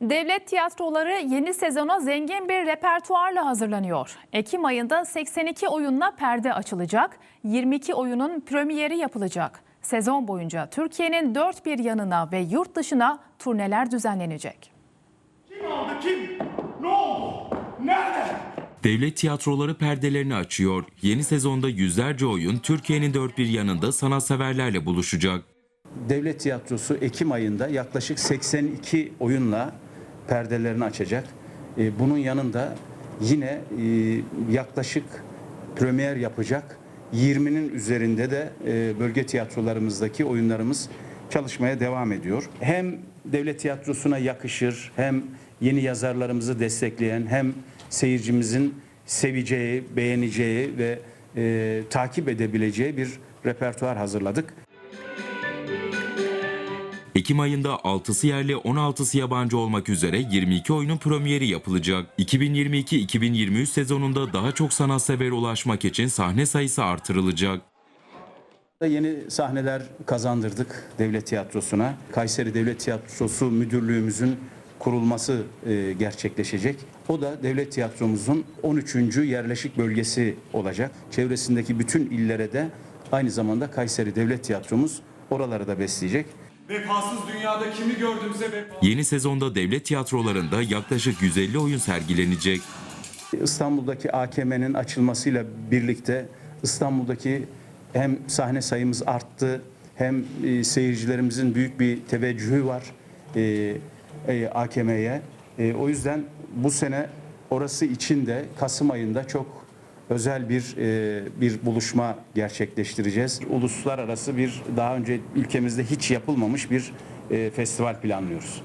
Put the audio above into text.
Devlet tiyatroları yeni sezona zengin bir repertuarla hazırlanıyor. Ekim ayında 82 oyunla perde açılacak, 22 oyunun premieri yapılacak. Sezon boyunca Türkiye'nin dört bir yanına ve yurt dışına turneler düzenlenecek. Kim aldı kim? Ne oldu? Nerede? Devlet tiyatroları perdelerini açıyor. Yeni sezonda yüzlerce oyun Türkiye'nin dört bir yanında sanatseverlerle buluşacak. Devlet Tiyatrosu Ekim ayında yaklaşık 82 oyunla perdelerini açacak. E, Bunun yanında yine e, yaklaşık premier yapacak 20'nin üzerinde de e, bölge tiyatrolarımızdaki oyunlarımız çalışmaya devam ediyor. Hem devlet tiyatrosuna yakışır hem yeni yazarlarımızı destekleyen hem seyircimizin seveceği, beğeneceği ve e, takip edebileceği bir repertuar hazırladık. Ekim ayında 6'sı yerli 16'sı yabancı olmak üzere 22 oyunun premieri yapılacak. 2022-2023 sezonunda daha çok sanatsever ulaşmak için sahne sayısı artırılacak. Yeni sahneler kazandırdık devlet tiyatrosuna. Kayseri Devlet Tiyatrosu Müdürlüğümüzün kurulması e, gerçekleşecek. O da devlet tiyatromuzun 13. yerleşik bölgesi olacak. Çevresindeki bütün illere de aynı zamanda Kayseri Devlet Tiyatromuz oraları da besleyecek. Vefasız dünyada kimi gördümse vefasız. Yeni sezonda devlet tiyatrolarında yaklaşık 150 oyun sergilenecek. İstanbul'daki AKM'nin açılmasıyla birlikte İstanbul'daki hem sahne sayımız arttı hem e, seyircilerimizin büyük bir teveccühü var e, e, AKM'ye. E, o yüzden bu sene orası için de Kasım ayında çok özel bir e, bir buluşma gerçekleştireceğiz. Uluslararası bir daha önce ülkemizde hiç yapılmamış bir e, festival planlıyoruz.